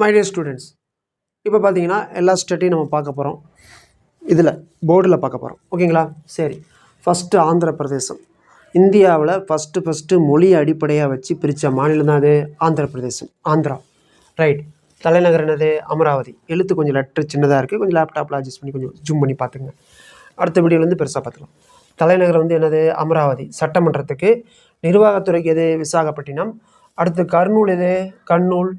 My dear students இப்போ பார்த்தீங்கன்னா எல்லா ஸ்டேட்டையும் நம்ம பார்க்க போகிறோம் இதில் போர்டில் பார்க்க போகிறோம் ஓகேங்களா சரி. ஃபஸ்ட்டு ஆந்திர பிரதேசம். இந்தியாவில் ஃபஸ்ட்டு ஃபஸ்ட்டு மொழி அடிப்படையாக வச்சு பிரித்த மாநிலம் தான் அது. ஆந்திர பிரதேசம். ஆந்திரா. ரைட் தலைநகர் என்னது? அமராவதி. எழுத்து கொஞ்சம் லெட்ரு சின்னதாக இருக்குது கொஞ்சம் லேப்டாப்பில் அட்ஜஸ்ட் பண்ணி கொஞ்சம் ஜூம் பண்ணி பார்த்துங்க. அடுத்த வீடியோலேருந்து பெருசாக பார்த்துக்கலாம். தலைநகர் வந்து என்னது? அமராவதி. சட்டமன்றத்துக்கு நிர்வாகத்துறைக்கு எது? விசாகப்பட்டினம். அடுத்து கர்னூல் எது? கண்ணூல்.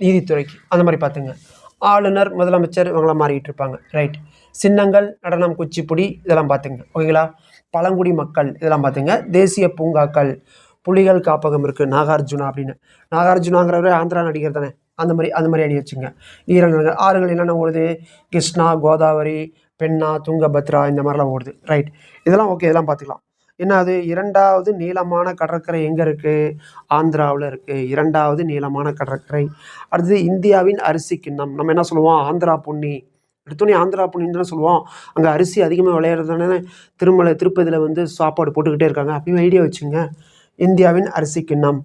நீதித்துறைக்கு. அந்த மாதிரி பார்த்துங்க. ஆளுநர் முதலமைச்சர் இவங்களாம் மாறிக்கிட்டு இருப்பாங்க. ரைட் சின்னங்கள் நடனம் குச்சிப்புடி இதெல்லாம் பார்த்துங்க. ஓகேங்களா பழங்குடி மக்கள் இதெல்லாம் பார்த்துங்க. தேசிய பூங்காக்கள் புலிகள் காப்பகம் இருக்குது நாகார்ஜுனா அப்படின்னு. நாகார்ஜுனாங்கிறவர் ஆந்திரா நடிகர் தானே. அந்த மாதிரி அந்த மாதிரி அடி வச்சுங்க. ஈரநிலங்கள் ஆறுகள் என்னென்ன ஓடுது? கிருஷ்ணா கோதாவரி பெண்ணா துங்கபத்ரா இந்த மாதிரிலாம் ஓடுது. ரைட் இதெல்லாம் ஓகே இதெல்லாம் பார்த்துக்கலாம். என்ன அது இரண்டாவது நீளமான கடற்கரை எங்கே இருக்குது ஆந்திராவில் இருக்குது இரண்டாவது நீளமான கடற்கரை. அடுத்தது இந்தியாவின் அரிசி கிண்ணம். நம்ம என்ன சொல்லுவோம்? ஆந்திரா பொன்னி எடுத்தோடனே ஆந்திரா பொன்னின்னு தானே சொல்லுவோம். அங்கே அரிசி அதிகமாக விளையாடுறதுனால திருமலை திருப்பதியில் வந்து சாப்பாடு போட்டுக்கிட்டே இருக்காங்க. அப்படின்னு ஐடியா வச்சுங்க. இந்தியாவின் அரிசி கிண்ணம்.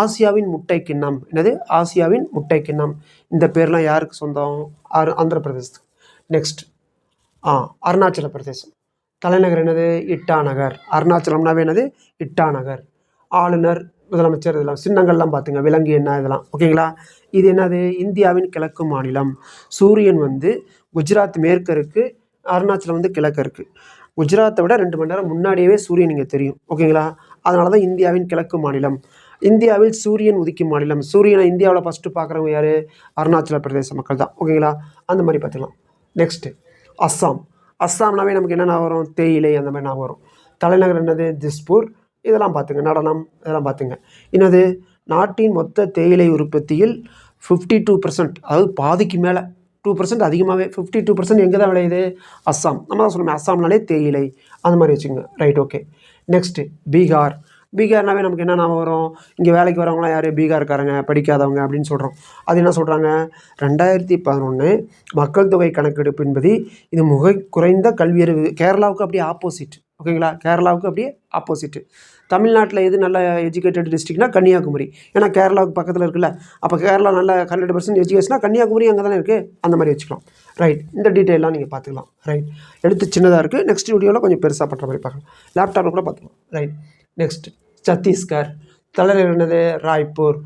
ஆசியாவின் முட்டை கிண்ணம். என்னது? ஆசியாவின் முட்டை கிண்ணம். இந்த பேர்லாம் யாருக்கு சொந்தம்? ஆர் ஆந்திர பிரதேசத்துக்கு நெக்ஸ்ட் ஆ அருணாச்சல பிரதேசம் தலைநகர் என்னது? இட்டாநகர். அருணாச்சலம்னாவே என்னது? இட்டாநகர். ஆளுநர் முதலமைச்சர் இதெல்லாம் சின்னங்கள்லாம் பார்த்துங்க விலங்கு என்ன இதெல்லாம் ஓகேங்களா? இது என்னது? இந்தியாவின் கிழக்கு மாநிலம். சூரியன் வந்து குஜராத் மேற்கு இருக்குது அருணாச்சலம் வந்து கிழக்கு இருக்குது குஜராத்தை விட ரெண்டு மணி நேரம் முன்னாடியே சூரியன் இங்கே தெரியும் ஓகேங்களா? அதனால தான் இந்தியாவின் கிழக்கு மாநிலம். இந்தியாவில் சூரியன் உதிக்கும் மாநிலம். சூரியனை இந்தியாவில் ஃபஸ்ட்டு பார்க்குறவங்க யார்? அருணாச்சல பிரதேச மக்கள் தான் ஓகேங்களா? அந்த மாதிரி பார்த்துக்கலாம் நெக்ஸ்ட்டு அஸ்ஸாம் அஸ்ஸாம்னாவே நமக்கு என்ன ஞாபகம் வரும்? தேயிலை அந்த மாதிரி ஞாபகம் வரும். தலைநகர் என்னது? திஸ்பூர். இதெல்லாம் பார்த்துங்க. நடனம் இதெல்லாம் பார்த்துங்க. என்னது? நாட்டின் மொத்த தேயிலை உற்பத்தியில் ஃபிஃப்டி டூ பர்சன்ட் அதாவது பாதிக்கு மேலே டூ பர்சன்ட் அதிகமாகவே ஃபிஃப்டி டூ பர்சன்ட் எங்கே தான் விளையுது? அஸ்ஸாம். நம்ம தான் சொல்லுவோம் அஸ்ஸாம்னாலே தேயிலை. அந்த மாதிரி வச்சுங்க ரைட் ஓகே நெக்ஸ்ட்டு பீகார். பீகார்னாவே நமக்கு என்ன ஞாபகம் வரும்? இங்கே வேலைக்கு வரவங்களாம் யார்? பீகார்காரங்க படிக்காதவங்க அப்படின்னு சொல்கிறோம் அது என்ன சொல்கிறாங்க ரெண்டாயிரத்தி பதினொன்று மக்கள் தொகை கணக்கெடுப்பின்படி இது மிக குறைந்த கல்வியறிவு. கேரளாவுக்கு அப்படியே ஆப்போசிட் ஓகேங்களா? கேரளாவுக்கு அப்படியே ஆப்போசிட்டு தமிழ்நாட்டில் எது நல்ல எஜுகேட்டட் டிஸ்ட்ரிக்னா கன்னியாகுமரி. ஏன்னா கேரளாவுக்கு பக்கத்தில் இருக்குல்ல. அப்போ கேரளா நல்ல ஹண்ட்ரட் பர்சன்ட் எஜுகேஷனா கன்னியாகுமரி அங்கே தானே இருக்குது அந்த மாதிரி வச்சுக்கலாம். ரைட் இந்த டீட்டெயிலாம் நீங்கள் பார்த்துக்கலாம். ரைட் எடுத்து சின்னதாக இருக்குது நெக்ஸ்ட் வீடியோவில் கொஞ்சம் பெருசாக பண்ணுற மாதிரி பார்க்கலாம். லேப்டாப்பில் கூட பார்த்துக்கலாம். ரைட் நெக்ஸ்ட் சத்தீஸ்கர் தலைநகர் என்னது? ராய்ப்பூர்.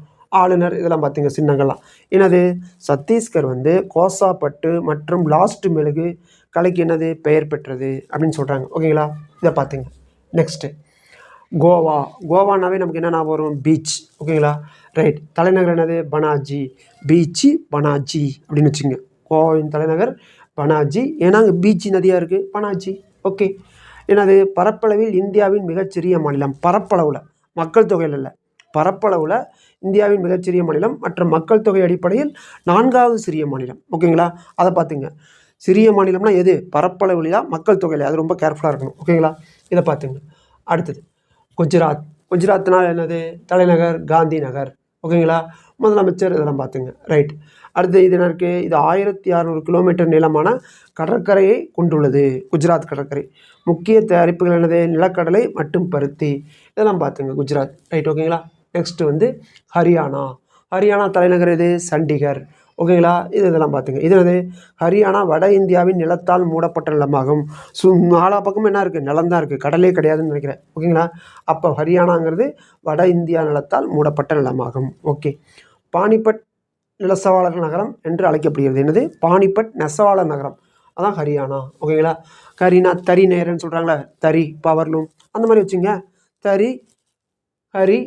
ஆளுநர் இதெல்லாம் பார்த்திங்க சின்னங்கள்லாம். என்னது? சத்தீஸ்கர் வந்து கோசாப்பட்டு மற்றும் லாஸ்ட் மெழுகு கலைக்கு என்னது? பெயர் பெற்றது அப்படின்னு சொல்கிறாங்க ஓகேங்களா இதை பார்த்துங்க நெக்ஸ்ட்டு கோவா. கோவானாவே நமக்கு என்ன ஞாபகம் வரும்? பீச். ஓகேங்களா ரைட் தலைநகர் என்னது? பனாஜி. பீச்சு பனாஜி அப்படின்னு வச்சுங்க கோவாவின் தலைநகர் பனாஜி. ஏன்னா அங்கே பீச் நதியாக இருக்குது பனாஜி. ஓகே என்னது? பரப்பளவில் இந்தியாவின் மிகச்சிறிய மாநிலம். பரப்பளவில். மக்கள் தொகையில் இல்லை. பரப்பளவில் இந்தியாவின் மிகச்சிறிய மாநிலம் மற்றும் மக்கள் தொகை அடிப்படையில் நான்காவது சிறிய மாநிலம். ஓகேங்களா? அதை பார்த்துங்க சிறிய மாநிலம்னா எது? பரப்பளவுலையா மக்கள் தொகையில அது ரொம்ப கேர்ஃபுல்லாக இருக்கணும். ஓகேங்களா? இதை பார்த்துங்க அடுத்தது. குஜராத். குஜராத்னால் என்னது? தலைநகர் காந்தி நகர் ஓகேங்களா? முதலமைச்சர் இதெல்லாம் பார்த்துங்க. ரைட் அடுத்து இது என்ன இருக்குது இது ஆயிரத்தி அறநூறு கிலோமீட்டர் நீளமான கடற்கரையை கொண்டுள்ளது. குஜராத் கடற்கரை. முக்கிய தயாரிப்புகள் என்னது? நிலக்கடலை மற்றும் பருத்தி. இதெல்லாம் பார்த்துங்க குஜராத். ரைட் ஓகேங்களா நெக்ஸ்ட்டு வந்து ஹரியானா. ஹரியானா தலைநகர் எது? சண்டிகர். ஓகேங்களா இது இதெல்லாம் பார்த்துங்க. இது என்னது? ஹரியானா வட இந்தியாவின் நிலத்தால் மூடப்பட்ட நிலமாகும். சு நாலா பக்கமும் என்ன இருக்குது நிலம் தான் இருக்குது கடலே கிடையாதுன்னு நினைக்கிறேன். ஓகேங்களா அப்போ ஹரியானாங்கிறது வட இந்தியா நிலத்தால் மூடப்பட்ட நிலமாகும். ஓகே பானிபட் நிலசவாளர் நகரம் என்று அழைக்கப்படுகிறது. என்னது? பானிபட் நெசவாளர் நகரம். அதான் ஹரியானா. ஓகேங்களா கரினா தறி நேரன்னு சொல்கிறாங்களே தறி பவர்லூம் அந்த மாதிரி வச்சுங்க. தறி ஹரி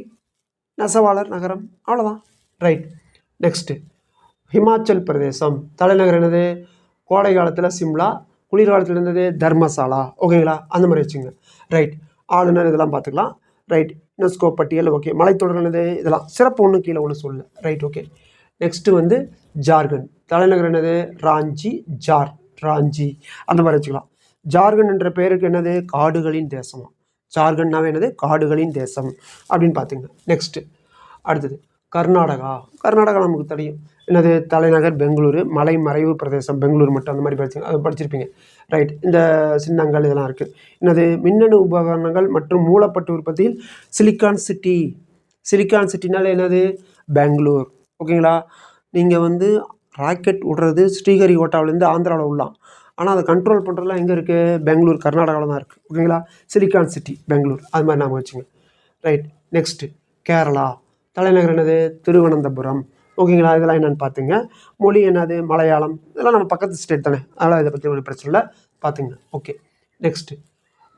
நெசவாளர் நகரம். அவ்வளோதான் ரைட் நெக்ஸ்ட்டு ஹிமாச்சல் பிரதேசம். தலைநகர் என்னது? கோடை காலத்தில் சிம்லா குளிர்காலத்தில் இருந்தது தர்மசாலா. ஓகேங்களா அந்த மாதிரி வச்சுங்க. ரைட் ஆளுநர் இதெல்லாம் பார்த்துக்கலாம். ரைட் யுனெஸ்கோ பட்டியல் ஓகே மலைத்தொடர் என்னது? இதெல்லாம் சிறப்பு ஒன்று கீழே ஒன்று சொல்லு. ரைட் ஓகே நெக்ஸ்ட்டு வந்து ஜார்க்கண்ட். தலைநகர் என்னது? ராஞ்சி ஜார் ராஞ்சி. அந்த மாதிரி வச்சுக்கலாம். ஜார்க்கண்ட் என்ற பெயருக்கு என்னது? காடுகளின் தேசமாக ஜார்க்கண்ட்னாவே என்னது? காடுகளின் தேசம் அப்படின்னு பார்த்துங்க. நெக்ஸ்ட்டு அடுத்தது. கர்நாடகா. கர்நாடகா நமக்கு தெரியும். என்னது? தலைநகர் பெங்களூரு மலை மறைவு பிரதேசம் பெங்களூர் மட்டும் அந்த மாதிரி படிச்சு அது படிச்சிருப்பீங்க. ரைட் இந்த சின்னங்கள் இதெல்லாம் இருக்குது என்னது? மின்னணு உபகரணங்கள் மற்றும் மூலப்பட்டு உற்பத்தியில் சிலிக்கான் சிட்டி. சிலிக்கான் சிட்டினால என்னது? பெங்களூர். ஓகேங்களா? நீங்கள் வந்து ராக்கெட் விடுறது ஸ்ரீஹரிகோட்டாவிலேருந்து ஆந்திராவில் உள்ளலாம் ஆனால் அதை கண்ட்ரோல் பண்ணுறதுலாம் எங்கே இருக்குது பெங்களூர் கர்நாடகாவில் தான் இருக்குது ஓகேங்களா? Silicon city Bangalore. அது மாதிரி நாம வச்சுங்க. Right next Kerala. தலைநகர் என்னது திருவனந்தபுரம். ஓகேங்களா? இதெல்லாம் என்னென்னு பார்த்துங்க. மொழி என்னது? மலையாளம். இதெல்லாம் நம்ம பக்கத்து ஸ்டேட் தானே. அதெல்லாம் இதை பற்றி ஒன்றும் பிரச்சனை இல்லை. பார்த்துங்க. ஓகே. நெக்ஸ்ட்டு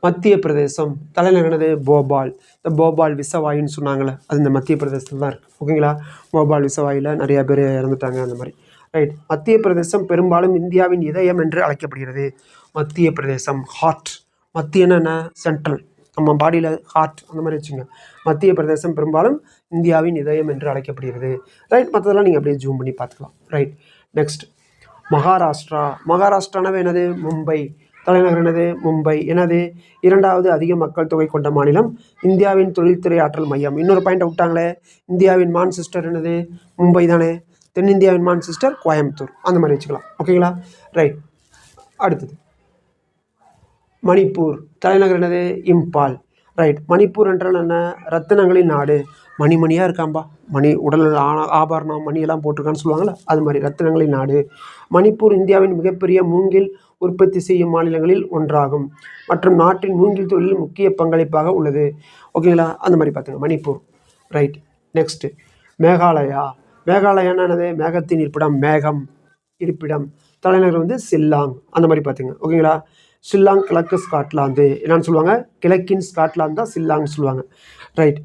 மத்திய பிரதேசம். தலைநகர் என்னது போபால். இந்த போபால் விசவாயின்னு சொன்னாங்களே அது இந்த மத்திய பிரதேசத்தில் தான் இருக்குது ஓகேங்களா? போபால் விசவாயில் நிறையா பேர் இறந்துட்டாங்க அந்த மாதிரி. ரைட் மத்திய பிரதேசம் பெரும்பாலும் இந்தியாவின் இதயம் என்று அழைக்கப்படுகிறது. மத்திய பிரதேசம் ஹார்ட் மத்தியன்னா என்ன சென்ட்ரல் நம்ம பாடியில் ஹார்ட் அந்த மாதிரி வச்சுங்க. மத்திய பிரதேசம் பெரும்பாலும் இந்தியாவின் இதயம் என்று அழைக்கப்படுகிறது. ரைட் மற்றதெல்லாம் நீங்கள் அப்படியே ஜூம் பண்ணி பார்த்துக்கலாம். Right next Maharashtra. மகாராஷ்டிரானவே என்னது? மும்பை. தலைநகர் என்னது? மும்பை. எனது இரண்டாவது அதிக மக்கள் தொகை கொண்ட மாநிலம் இந்தியாவின் தொழில்துறை ஆற்றல் மையம். இன்னொரு பாயிண்ட்டை விட்டாங்களே. இந்தியாவின் மான்செஸ்டர் என்னது? மும்பை தானே. தென்னிந்தியாவின் மான்செஸ்டர் கோயம்புத்தூர். அந்த மாதிரி வச்சுக்கலாம். ஓகேங்களா ரைட் அடுத்தது. மணிப்பூர். தலைநகர் என்னது? இம்பால். ரைட் மணிப்பூர் என்றால் என்ன? ரத்தினங்களின் நாடு. மணிமணியாக இருக்காம்பா. மணி உடல் ஆ- ஆபரணம் மணியெல்லாம் போட்டிருக்கான்னு சொல்லுவாங்கள்ல அது மாதிரி ரத்தினங்களின் நாடு. மணிப்பூர் இந்தியாவின் மிகப்பெரிய மூங்கில் உற்பத்தி செய்யும் மாநிலங்களில் ஒன்றாகும். மற்றும் நாட்டின் மூங்கில் தொழிலில் முக்கிய பங்களிப்பாக உள்ளது. ஓகேங்களா அந்த மாதிரி பார்த்துங்க. மணிப்பூர். Right next Meghalaya. மேகாலயான்னு என்னது? மேகத்தின் இருப்பிடம் மேகம் இருப்பிடம். தலைநகர் வந்து சில்லாங். அந்த மாதிரி பார்த்துங்க. ஓகேங்களா ஷில்லாங் கிழக்கு ஸ்காட்லாந்து. என்னன்னு சொல்லுவாங்க? கிழக்கின் ஸ்காட்லாந்து தான் ஷில்லாங்னு சொல்லுவாங்க. ரைட்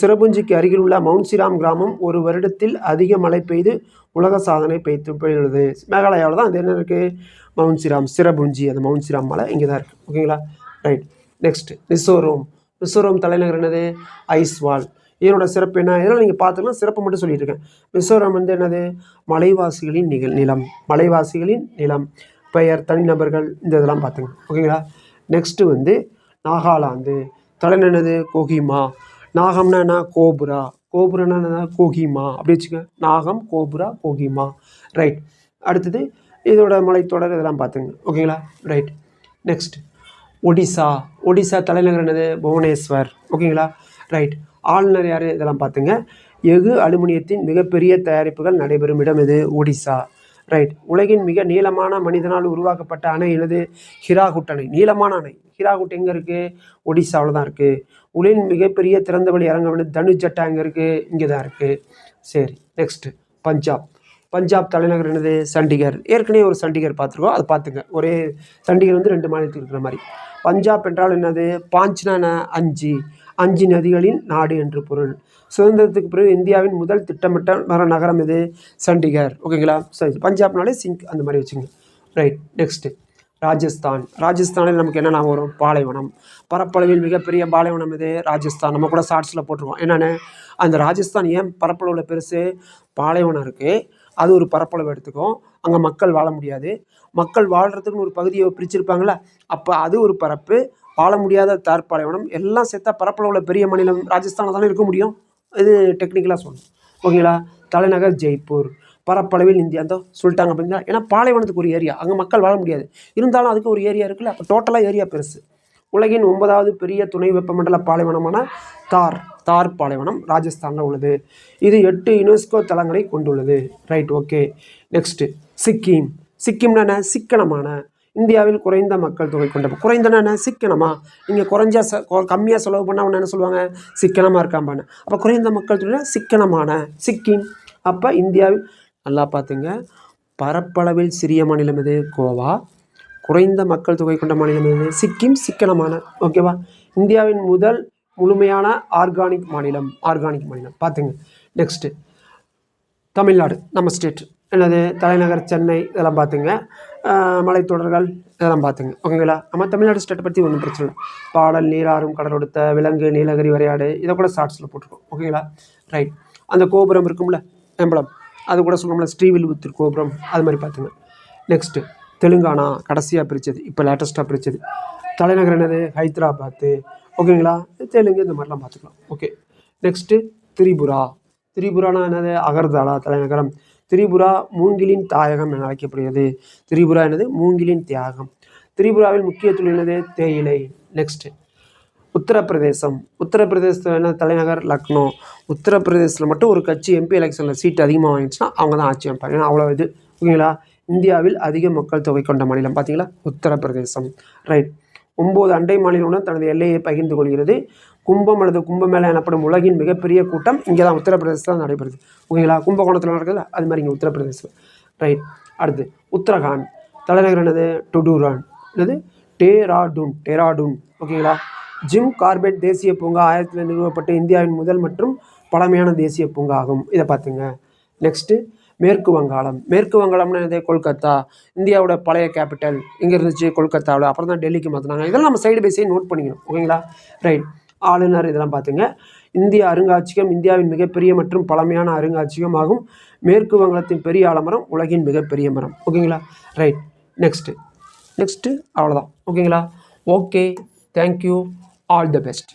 சிரபுஞ்சிக்கு அருகில் உள்ள மவுண்ட் சிராம் கிராமம் ஒரு வருடத்தில் அதிக மழை பெய்து உலக சாதனை பெய்து பெய்துள்ளது மேகாலயாவில் தான் அது என்ன இருக்குது மவுண்ட் சிராம் சிரபுஞ்சி அந்த மவுண்ட் சிராம் மலை இங்கே தான் இருக்குது ஓகேங்களா ரைட் நெக்ஸ்ட் மிசோரம். மிசோரம் தலைநகர் என்னது? ஐஸ்வால். இதனோட சிறப்பு என்ன? இதெல்லாம் நீங்கள் பார்த்துக்கலாம். சிறப்பு மட்டும் சொல்லிட்டு இருக்கேன். மிசோரம் வந்து என்னது? மலைவாசிகளின் நிகழ் நிலம். மலைவாசிகளின் நிலம். பெயர் தனிநபர்கள் இந்த இதெல்லாம் பார்த்துங்க. ஓகேங்களா? நெக்ஸ்ட்டு வந்து நாகாலாந்து. தலைநகர் என்னது? கோஹிமா. நாகம்னா என்ன? கோபுரா. கோபுரம்னா என்ன? கோஹிமா. அப்படி வச்சுக்க நாகம் கோபுரா கோஹிமா. ரைட் அடுத்தது இதோட மலைத்தொடர் இதெல்லாம் பார்த்துங்க. ஓகேங்களா? Right next Odisha. ஒடிசா தலைநகர் என்னது? புவனேஸ்வர். ஓகேங்களா? ரைட் ஆளுநர் யார்? இதெல்லாம் பார்த்துங்க. எஃகு அலுமினியத்தின் மிகப்பெரிய தயாரிப்புகள் நடைபெறும் இடம் இது ஒடிசா. ரைட் உலகின் மிக நீளமான மனிதனால் உருவாக்கப்பட்ட அணை எனது ஹிராகுட் அணை. நீளமான அணை. ஹிராகுட் எங்கே இருக்குது ஒடிசாவில் தான் இருக்குது உலகின் மிகப்பெரிய திறந்தவெளி அரங்கம் தனுஜட்டா எங்கே இருக்குது இங்கே தான் இருக்குது சரி நெக்ஸ்ட்டு பஞ்சாப். பஞ்சாப் தலைநகர் என்னது? சண்டிகர். ஏற்கனவே ஒரு சண்டிகர் பார்த்துருக்கோம். அதை பார்த்துங்க. ஒரே சண்டிகர் வந்து ரெண்டு மாநிலத்துக்கு இருக்கிற மாதிரி. பஞ்சாப் என்றால் என்னது? பாஞ்ச்னா அஞ்சு. அஞ்சு நதிகளின் நாடு என்று பொருள். சுதந்திரத்துக்கு பிறகு இந்தியாவின் முதல் திட்டமிட்ட மர நகரம் இது சண்டிகர். ஓகேங்களா? சரி. பஞ்சாப்னாலே சிங்க் அந்த மாதிரி வச்சுங்க. Right next Rajasthan. ராஜஸ்தானில் நமக்கு என்ன ஞாபகம் வரும்? பாலைவனம். பரப்பளவில் மிகப்பெரிய பாலைவனம் இது ராஜஸ்தான். நம்ம கூட ஷார்ட்ஸில் போட்டிருக்கோம். என்னென்னு? அந்த ராஜஸ்தான் ஏன் பரப்பளவில் பெருசு? பாலைவனம் இருக்குது அது ஒரு பரப்பளவு எடுத்துக்கும் அங்கே மக்கள் வாழ முடியாது. மக்கள் வாழ்கிறதுக்குன்னு ஒரு பகுதியை பிரிச்சிருப்பாங்களே அப்போ அது ஒரு பரப்பு. வாழ முடியாத தார் பாலைவனம் எல்லாம் சேர்த்தா பரப்பளவில் பெரிய மாநிலம் ராஜஸ்தானில் தானே இருக்க முடியும்? இது டெக்னிக்கலாக சொல்லணும். ஓகேங்களா தலைநகர் ஜெய்ப்பூர். பரப்பளவில் இந்தியா. தான் சொல்லிட்டாங்க அப்படின்னா ஏன்னா பாலைவனத்துக்கு ஒரு ஏரியா அங்கே மக்கள் வாழ முடியாது. இருந்தாலும் அதுக்கு ஒரு ஏரியா இருக்குல்ல. அப்போ டோட்டலாக ஏரியா பெருசு. உலகின் ஒன்பதாவது பெரிய துணை வெப்பமண்டல பாலைவனமான தார் தார் பாலைவனம் ராஜஸ்தானில் உள்ளது. இது எட்டு யுனெஸ்கோ தலங்களை கொண்டுள்ளது. Right okay. நெக்ஸ்ட்டு சிக்கிம். சிக்கிம்னா என்ன? சிக்கனமான. இந்தியாவில் குறைந்த மக்கள் தொகை கொண்ட குறைந்தனா சிக்கனமா? நீங்கள் குறைஞ்சா செ கம்மியாக செலவு பண்ணால் என்ன சொல்லுவாங்க? சிக்கனமாக இருக்காம்பான்னு. அப்போ குறைந்த மக்கள் தொகைனா சிக்கனமான சிக்கிம். அப்போ இந்தியாவில் நல்லா பார்த்துங்க. பரப்பளவில் சிறிய மாநிலம் எது? கோவா. குறைந்த மக்கள் தொகை கொண்ட மாநிலம் எது? சிக்கிம் சிக்கனமான ஓகேவா இந்தியாவின் முதல் முழுமையான ஆர்கானிக் மாநிலம் ஆர்கானிக் மாநிலம். பார்த்துங்க. நெக்ஸ்ட்டு தமிழ்நாடு நம்ம ஸ்டேட் என்னது? தலைநகர் சென்னை இதெல்லாம் பார்த்துங்க. மலைத்தொடர்கள் இதெல்லாம் பார்த்துங்க. ஓகேங்களா நம்ம தமிழ்நாடு ஸ்டேட்டை பற்றி ஒன்றும் பிரச்சனை இல்லை. பாடல் நீராறும் கடலொடுத்த விலங்கு நீலகிரி வரையாடு இதை கூட ஷார்ட்ஸில் போட்டிருக்கோம். ஓகேங்களா ரைட் அந்த கோபுரம் இருக்கும்ல எம்பளம் அது கூட சொல்லுவோம்ல ஸ்ரீவில்புத்தூர் கோபுரம். அது மாதிரி பார்த்துங்க. நெக்ஸ்ட்டு தெலுங்கானா கடைசியாக பிரித்தது இப்போ லேட்டஸ்ட்டாக பிரித்தது தலைநகர் என்னது? ஹைதராபாத்து. ஓகேங்களா தெலுங்கு இந்த மாதிரிலாம் பார்த்துக்கலாம். Okay next Tripura. திரிபுரானா என்னது? அகர்தாலா தலைநகரம். திரிபுரா மூங்கிலின் தாயகம் என அழைக்கப்படுகிறது. திரிபுரா என்னது? மூங்கிலின் தியாகம். திரிபுராவில் முக்கிய தொழில் என்னது? தேயிலை. நெக்ஸ்ட்டு உத்தரப்பிரதேசம். உத்தரப்பிரதேசத்தில் என்ன? தலைநகர் லக்னோ. உத்தரப்பிரதேசத்தில் மட்டும் ஒரு கட்சி எம்பி எலெக்ஷனில் சீட் அதிகமாக வாங்கிச்சுன்னா அவங்க தான் ஆட்சி அமைப்பாங்க. ஏன்னா அவ்வளோ இது. ஓகேங்களா இந்தியாவில் அதிக மக்கள் தொகை கொண்ட மாநிலம் பார்த்தீங்களா? உத்தரப்பிரதேசம். ரைட் ஒம்பது அண்டை மாநிலங்களுடன் தனது எல்லையை பகிர்ந்து கொள்கிறது. கும்பம் அல்லது கும்பமேளா எனப்படும் உலகின் மிகப்பெரிய கூட்டம் இங்கே தான் உத்தரப்பிரதேசத்தில் நடைபெறுது. ஓகேங்களா? கும்பகோணத்தில் நடக்குது அது மாதிரி இங்கே உத்தரப்பிரதேசம். ரைட் அடுத்து உத்தரகாண்ட். தலைநகர் என்னது? டுடூரான் என்னது? டேராடூன் டேராடூன் ஓகேங்களா? ஜிம் கார்பெட் தேசிய பூங்கா ஆயிரத்தில் நிறுவப்பட்ட இந்தியாவின் முதல் மற்றும் பழமையான தேசிய பூங்கா ஆகும் இதை பார்த்துங்க. நெக்ஸ்ட்டு மேற்கு வங்காளம். மேற்கு வங்காளம்னு என்னது? கொல்கத்தா. இந்தியாவோட பழைய கேபிட்டல் இங்கே இருந்துச்சு கொல்கத்தாவில். அப்புறம் தான் டெல்லிக்கு மாற்றினாங்க இதெல்லாம் நம்ம சைடு பை சைடு நோட் பண்ணிக்கணும். ஓகேங்களா ரைட் ஆளுநர் இதெல்லாம் பார்த்துங்க இந்திய அருங்காட்சியகம் இந்தியாவின் மிகப்பெரிய மற்றும் பழமையான அருங்காட்சியகம் ஆகும் மேற்கு வங்காளத்தின் பெரிய ஆலமரம் உலகின் மிகப்பெரிய மரம். ஓகேங்களா ரைட் நெக்ஸ்ட்டு நெக்ஸ்ட்டு அவ்வளோதான் ஓகேங்களா okay thank you all the best